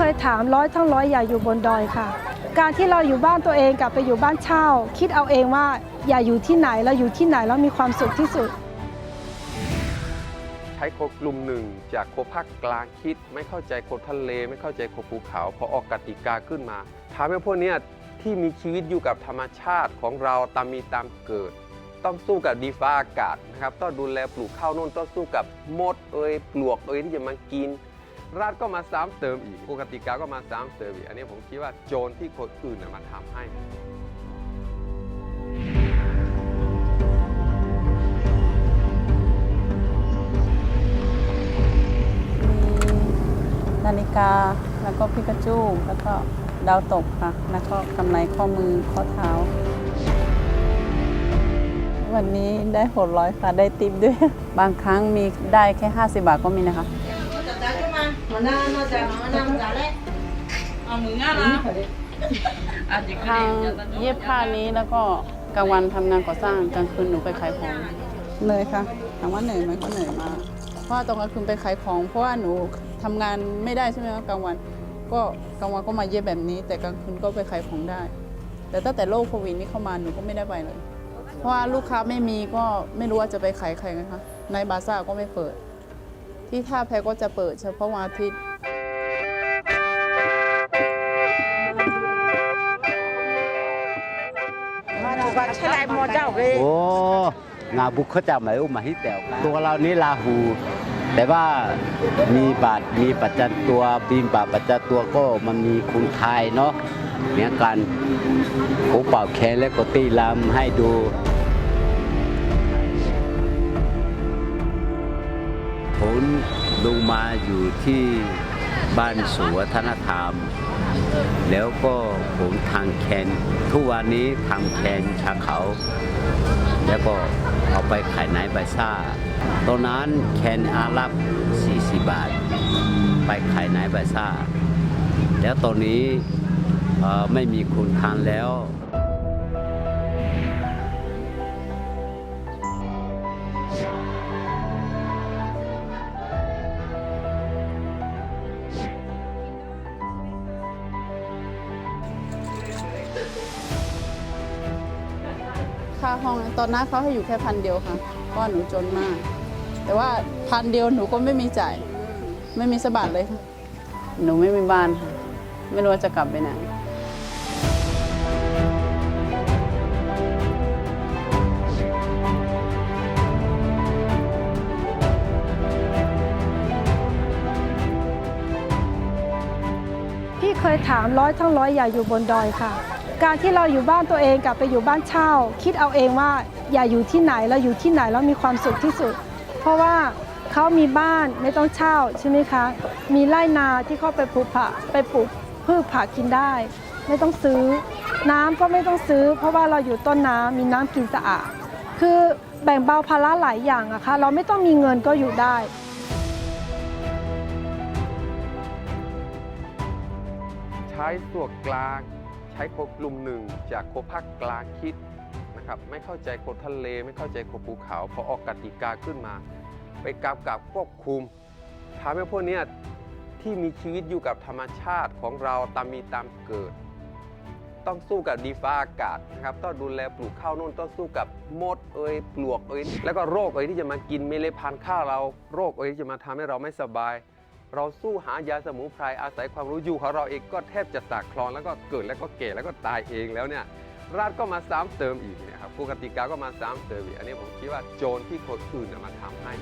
เคยถามร้อยทั้งร้อยอย่าอยู่บนดอยค่ะ การที่เราอยู่บ้านตัวเองกลับไปอยู่บ้านเช่า คิดเอาเองว่าอย่าอยู่ที่ไหนเราอยู่ที่ไหนแล้วมีความสุขที่สุด ใช้คนกลุ่มหนึ่งจากคนภาคกลางคิด ไม่เข้าใจคนทะเล ไม่เข้าใจคนภูเขาพอออกกติกาขึ้นมาทำให้พวกเนี้ยที่มีชีวิตอยู่กับธรรมชาติของเราตามมีตามเกิด ต้องสู้กับดีฟ้าอากาศนะครับต้องดูแลปลูกข้าวนู่นต้องสู้กับมดเอ้ยปลวกเอ้ยที่จะมากิน รัฐก็มาซ้ำเติมอีกกฎกติกาก็มาซ้ำเติมอีก อันนี้ผมคิดว่าโจรที่คนอื่นมาทำให้มีนาฬิกา แล้วก็พิกาจู แล้วก็ดาวตกค่ะ แล้วก็กำไรข้อมือข้อเท้า วันนี้ได้หดร้อยค่ะ ได้ติปด้วย บางครั้งมีได้แค่ 50 บาทก็มีนะคะ นาน่าจะมานำจ้าเลยเอามือง่านะทางเย็บผ้านี้แล้วก็กลางวันทำงานก่อสร้างกลางคืนหนูไปขายของเหนื่อยค่ะถามว่าเหนื่อยไหมก็เหนื่อยมากเพราะว่าตอนกลางคืนไปขายของ เพราะว่าหนูทำงานไม่ได้ใช่ไหมคะกลางวัน ก็กลางวันก็มาเย็บแบบนี้ แต่กลางคืนก็ไปขายของได้ แต่ตั้งแต่โรคโควิดนี้เข้ามาหนูก็ไม่ได้ไปเลย เพราะว่าลูกค้าไม่มีก็ไม่รู้ว่าจะไปขายใครนะคะในบาซ่าก็ไม่เปิด ที่ท่าแพก็จะเปิดเฉพาะวันอาทิตย์โอ้งาบุกเขาจะหมายอุมาฮิแตวตัวเรานี้ลาหู แต่ว่ามีบาทมีปัจจันตัวบีมบาทปัจจันตัวก็มันมีคุณทายเนาะเหมือนกันโอ้เป่าแขนแล้วก็ตีลำให้ดู ผมลงมาอยู่ที่บ้านสุวัฒนธรรม แล้วก็ผมทางแคนทุกวันนี้ทำแคนชาเขา แล้วก็เอาไปขายในใบซ่าตอนนั้นแคนอารับ 40 บาท ไปขายในใบซ่า แล้วตอนนี้ไม่มีคุณทานแล้ว ค่าห้องตอนนั้นเขาให้อยู่แค่พันเดียวค่ะเพราะว่าหนูจนมาก แต่ว่าพันเดียวหนูก็ไม่มีจ่าย ไม่มีสกบาทเลยค่ะ หนูไม่มีบ้านค่ะ ไม่รู้ว่าจะกลับไปไหนพี่เคยถามร้อยทั้งร้อยอย่าอยู่บนดอยค่ะ การที่เราอยู่บ้านตัวเองกลับไปอยู่บ้านเช่า คิดเอาเองว่าอย่าอยู่ที่ไหนเราอยู่ที่ไหนแล้วมีความสุขที่สุด เพราะว่าเขามีบ้านไม่ต้องเช่าใช่ไหมคะ มีไร่นาที่เขาไปปลูกผักไปปลูกพืชผักกินได้ ไม่ต้องซื้อ น้ำก็ไม่ต้องซื้อ เพราะว่าเราอยู่ต้นน้ำมีน้ำกินสะอาดคือแบ่งเบาภาระหลายอย่างอะคะเราไม่ต้องมีเงินก็อยู่ได้ใช้ส่วนกลาง ช้คนกลุ่มหนึ่ง จากคนภาคกลางคิดนะครับไม่เข้าใจคนทะเลไม่เข้าใจคนภูเขาพอออกกติกาขึ้นมา ไปกำกับควบคุมทำให้พวกนี้ที่มีชีวิตอยู่กับธรรมชาติของเราตามมีตามเกิด ต้องสู้กับดีฟ้าอากาศนะครับต้องดูแลปลูกข้าวนู่นต้องสู้กับมดเอ้ยปลวกเอ้ยแล้วก็โรคเอ้ยที่จะมากินเมล็ดพันธุ์ข้าวเรา โรคเอ้ยที่จะมาทำให้เราไม่สบาย เราสู้หายาสมุนไพรอาศัยความรู้อยู่ของเราเองก็แทบจะสากคลอนแล้วก็เกิดแล้วก็เก่แล้วก็ตายเองแล้วเนี่ยราชก็มาซ้ำเติมอีกนะครับกฎกติกาก็มาซ้ำเติมอีกอันนี้ผมคิดว่าโจรที่คนอื่นมาทำให้